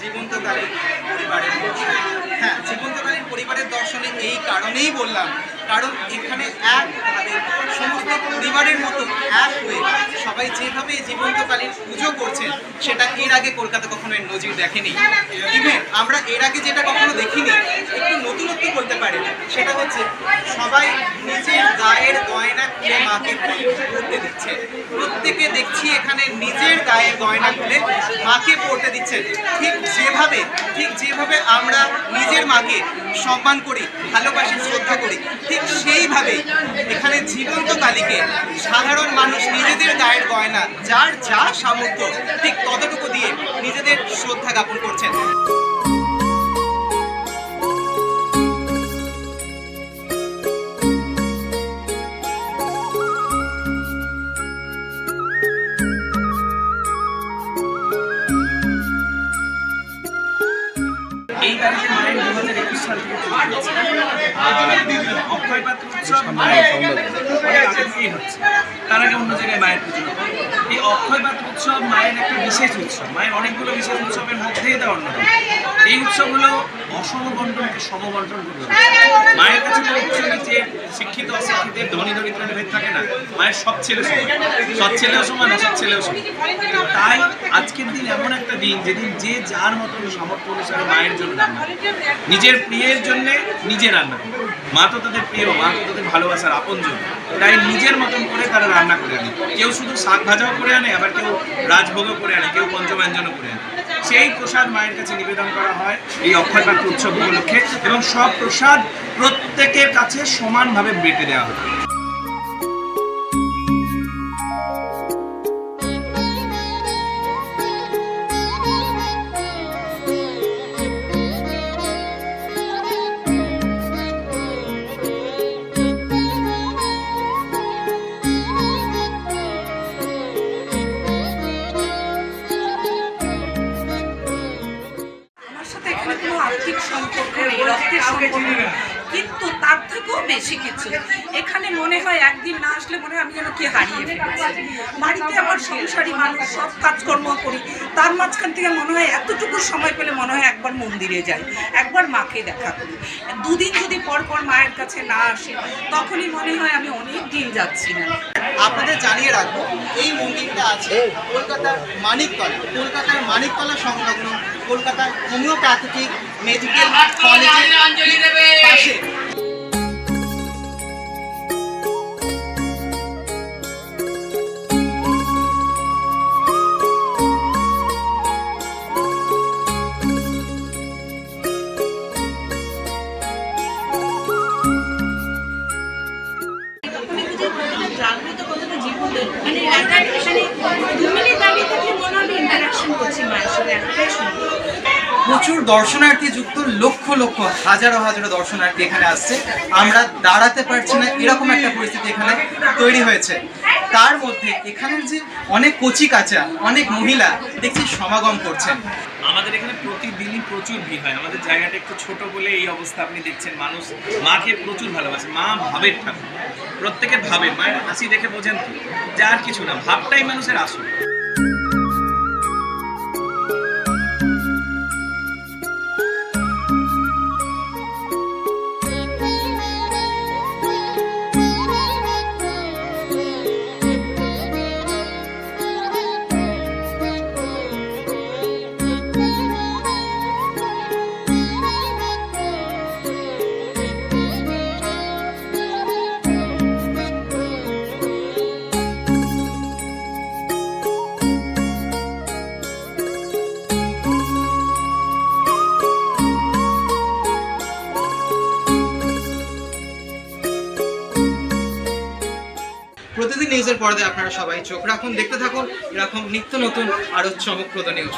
জীবন্তকালীন পরিবারের হ্যাঁ জীবন্তকালীন পরিবারের দর্শনে এই কারণেই বললাম, কারণ এখানে একভাবে সমস্ত পরিবারের মতো এক হয়ে সবাই যেভাবে জীবন্তকালীন পুজো করছেন সেটা এর আগে কলকাতা কখনো এর নজির দেখেনি। ইভেন আমরা এর আগে যেটা কখনো দেখিনি, একটু নতুনত্ব বলতে পারি, সেটা হচ্ছে সবাই নিজের গায়ের গয়না খুলে মাকে পড়তে দিচ্ছে। দেখছি এখানে নিজের গায়ে গয়না খুলে মাকে পড়তে দিচ্ছে ঠিক যেভাবে ঠিক যেভাবে আমরা নিজের মাকে সম্মান করি, ভালোবাসি, শ্রদ্ধা করি, ঠিক সেইভাবে এখানে জীবন্ত কালীকে সাধারণ মানুষ নিজেদের গায়ের গয়না, যার যা সামর্থ্য, ঠিক ততটুকু দিয়ে নিজেদের শ্রদ্ধা জ্ঞাপন করছেন। বাড়িতে মায়ের দু হাজার একুশ সাল থেকে অক্ষয় পাত্র উৎসব হচ্ছে। তার আগে অন্য জায়গায় মায়ের পুজো। এই অক্ষয় পাত্র উৎসব মায়ের একটা বিশেষ উৎসব। মায়ের অনেকগুলো বিশেষ উৎসবের মধ্যেই এটা অন্যতম। এই উৎসব হলো অসম বন্টনকে সমবন্টন করবে। মায়ের কাছে উৎসব নিচে শিক্ষিত, অশিক্ষিতের ধনী দরিদ্রের ভেদ থাকে না। মায়ের সব ছেলে সব ছেলেও সমান, অসৎ ছেলেও সমান। তাই আজকের দিন এমন একটা দিন, যেদিন যে যার মতন সামর্থ্য অনুসারে মায়ের জন্য রান্না নিজের প্রিয়ের জন্যে নিজে রান্না। মা তো তাদের প্রিয়, মা তো তাদের ভালোবাসার আপনজন। তাই নিজের মতন করে তারা রান্না করে আনে। কেউ শুধু শাক ভাজাও করে আনে, আবার কেউ রাজভোগও করে আনে, কেউ পঞ্চব্যঞ্জনও করে আনে। সেই প্রসাদ মায়ের কাছে নিবেদন করা হয় এই অক্ষয় পাত্র উৎসব উপলক্ষে এবং সব প্রসাদ প্রত্যেকের কাছে সমানভাবে বেটে দেওয়া হয়। সম্পর্ক নেই রক্তের সম্পর্ক। কিন্তু তার থেকেও বেশি কিছু। এখানে মনে হয় একদিন না আসলে মনে হয় আমি যেন কি হারিয়ে ফেলেছি। বাড়িতে আমার সংসারী মানুষ সব কাজকর্ম করি। তার মাঝখান থেকে মনে হয় এতটুকু সময় পেলে মনে হয় একবার মন্দিরে যাই একবার মাকে দেখা করি। দুদিন যদি পর পর মায়ের কাছে না আসে তখনই মনে হয় আমি অনেক দিন যাচ্ছি না। আপনাদের জানিয়ে রাখব এই মন্দিরটা আছে কলকাতার মানিকতলা। কলকাতার মানিকতলা সংলগ্ন কলকাতার হোমিওপ্যাথিক মেডিকেল কলেজের পাশে। প্রচুর দর্শনার্থী যুক্ত, লক্ষ লক্ষ, হাজারো হাজারো দর্শনার্থী এখানে আসছে। আমরা দাঁড়াতে পারছি না, এরকম একটা পরিস্থিতি এখানে তৈরি হয়েছে। তার মধ্যে এখানের যে অনেক কচি কাঁচা, অনেক মহিলা দেখছি সমাগম করছেন। আমাদের এখানে প্রতিদিনই প্রচুর ভিড় হয়। আমাদের জায়গাটা একটু ছোট বলে এই অবস্থা আপনি দেখছেন। মানুষ, মাকে প্রচুর ভালোবাসে। মা ভাবের ঠাকুর। প্রত্যেকের ভাবে। মায়ের হাসি দেখে বোঝেন তো। কিছু না, ভাবটাই মানুষের আসল। প্রতিদিন নিউজের পর্দায় আপনারা সবাই চোখ রাখুন, দেখতে থাকুন। এরকম নিত্য নতুন আরও চমকপ্রদ নিউজ